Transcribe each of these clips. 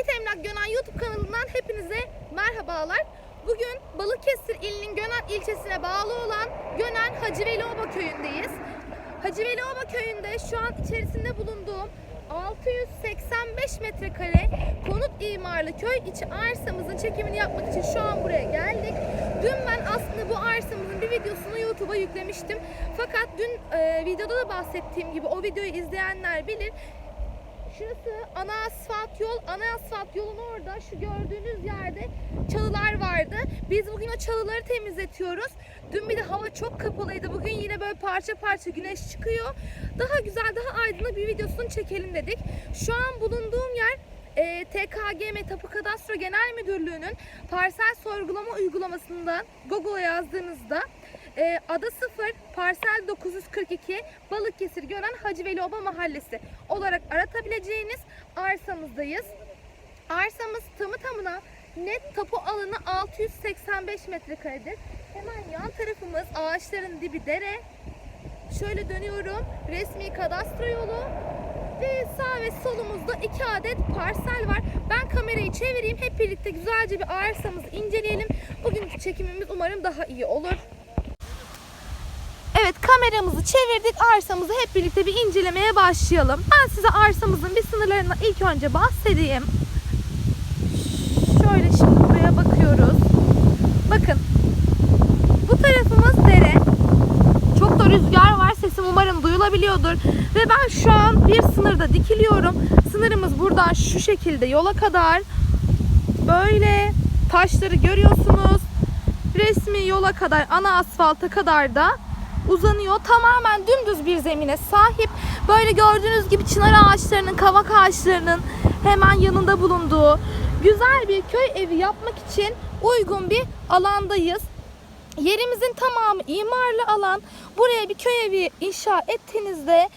Yiğit Emlak Gönen YouTube kanalından hepinize merhabalar. Bugün Balıkesir ilinin Gönen ilçesine bağlı olan Gönen Hacı Velioba köyündeyiz. Hacı Velioba köyünde şu an içerisinde bulunduğum 685 metrekare konut imarlı köy içi arsamızın çekimini yapmak için şu an buraya geldik. Dün ben aslında bu arsamızın bir videosunu YouTube'a yüklemiştim. Fakat dün e, videoda da bahsettiğim gibi o videoyu izleyenler bilir. Şurası ana asfalt yol. Ana asfalt yolun orada şu gördüğünüz yerde çalılar vardı. Biz bugün o çalıları temizletiyoruz. Dün bir de hava çok kapalıydı. Bugün yine böyle parça parça güneş çıkıyor. Daha güzel, daha aydınlık bir videosunu çekelim dedik. Şu an bulunduğum yer e, TKGM Tapu Kadastro Genel Müdürlüğü'nün parsel sorgulama uygulamasından Google'a yazdığınızda e, Ada 0 Parsel 942 Balıkesir Gören Hacı Veli Oba Mahallesi olarak aratabileceğiniz arsamızdayız. Arsamız tamı tamına net tapu alanı 685 metrekaredir. Hemen yan tarafımız ağaçların dibi dere. Şöyle dönüyorum. Resmi kadastro yolu. Ve sağ ve solumuzda iki adet parsel var. Ben kamerayı çevireyim. Hep birlikte güzelce bir arsamızı inceleyelim. Bugünkü çekimimiz umarım daha iyi olur. Evet kameramızı çevirdik. Arsamızı hep birlikte bir incelemeye başlayalım. Ben size arsamızın bir sınırlarından ilk önce bahsedeyim. Şöyle şimdi buraya bakıyoruz. Bakın. Bu tarafımız dere. Çok da rüzgar var. Sesim duyulabiliyordur. Ve ben şu an bir sınırda dikiliyorum. Sınırımız buradan şu şekilde yola kadar böyle taşları görüyorsunuz. Resmi yola kadar ana asfalta kadar da uzanıyor. Tamamen dümdüz bir zemine sahip. Böyle gördüğünüz gibi çınar ağaçlarının, kavak ağaçlarının hemen yanında bulunduğu güzel bir köy evi yapmak için uygun bir alandayız. Yerimizin tamamı imarlı alan. Buraya bir köy evi inşa ettiğinizde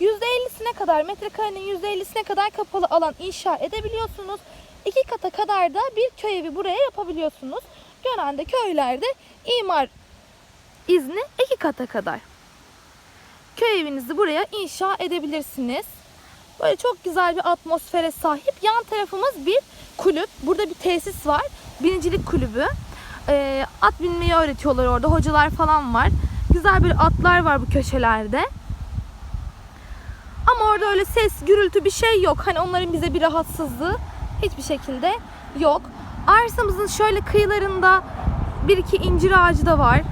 %50'sine kadar, metrekarenin %50'sine kadar kapalı alan inşa edebiliyorsunuz. İki kata kadar da bir köy evi buraya yapabiliyorsunuz. Genelde köylerde imar izni iki kata kadar. Köy evinizi buraya inşa edebilirsiniz. Böyle çok güzel bir atmosfere sahip. Yan tarafımız bir kulüp. Burada bir tesis var. Binicilik kulübü. Ee, at binmeyi öğretiyorlar orada. Hocalar falan var. Güzel bir atlar var bu köşelerde. Ama orada öyle ses, gürültü bir şey yok. Hani onların bize bir rahatsızlığı hiçbir şekilde yok. Arsamızın şöyle kıyılarında bir iki incir ağacı da var.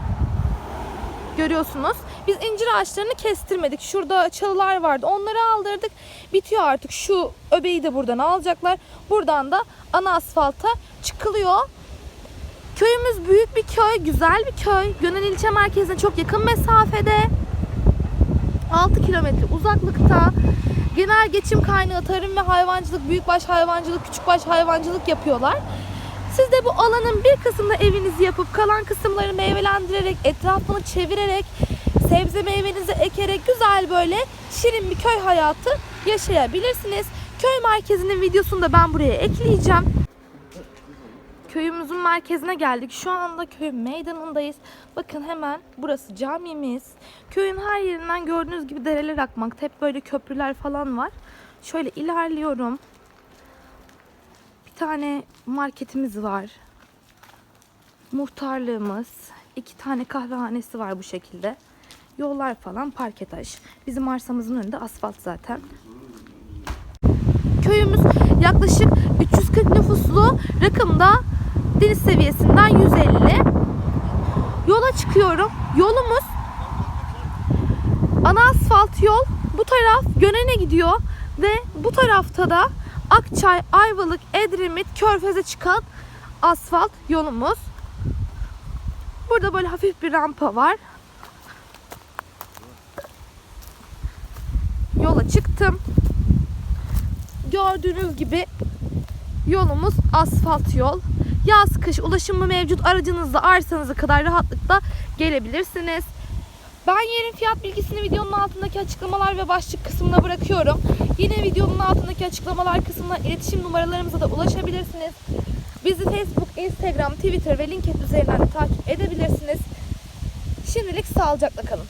Görüyorsunuz. Biz incir ağaçlarını kestirmedik. Şurada çalılar vardı. Onları aldırdık. Bitiyor artık. Şu öbeği de buradan alacaklar. Buradan da ana asfalta çıkılıyor. Köyümüz büyük bir köy, güzel bir köy. Gönül ilçe merkezine çok yakın mesafede. 6 kilometre uzaklıkta. Genel geçim kaynağı tarım ve hayvancılık, büyükbaş hayvancılık, küçükbaş hayvancılık yapıyorlar. Siz de bu alanın bir kısmında evinizi yapıp kalan kısımları meyvelendirerek, etrafını çevirerek, sebze meyvenizi ekerek güzel böyle şirin bir köy hayatı yaşayabilirsiniz. Köy merkezinin videosunu da ben buraya ekleyeceğim. Köyümüzün merkezine geldik. Şu anda köy meydanındayız. Bakın hemen burası camimiz. Köyün her yerinden gördüğünüz gibi dereler akmakta. Hep böyle köprüler falan var. Şöyle ilerliyorum. Bir tane marketimiz var. Muhtarlığımız. iki tane kahvehanesi var bu şekilde. Yollar falan park etaş. Bizim arsamızın önünde asfalt zaten. Köyümüz yaklaşık 340 nüfuslu rakımda deniz seviyesinden 150. Yola çıkıyorum. Yolumuz ana asfalt yol. Bu taraf Gönen'e gidiyor ve bu tarafta da Akçay, Ayvalık, Edremit, Körfez'e çıkan asfalt yolumuz. Burada böyle hafif bir rampa var. Yola çıktım. Gördüğünüz gibi yolumuz asfalt yol. Yaz kış ulaşımı mevcut aracınızla arsanıza kadar rahatlıkla gelebilirsiniz. Ben yerin fiyat bilgisini videonun altındaki açıklamalar ve başlık kısmına bırakıyorum. Yine videonun altındaki açıklamalar kısmına iletişim numaralarımıza da ulaşabilirsiniz. Bizi Facebook, Instagram, Twitter ve LinkedIn üzerinden de takip edebilirsiniz. Şimdilik sağlıcakla kalın.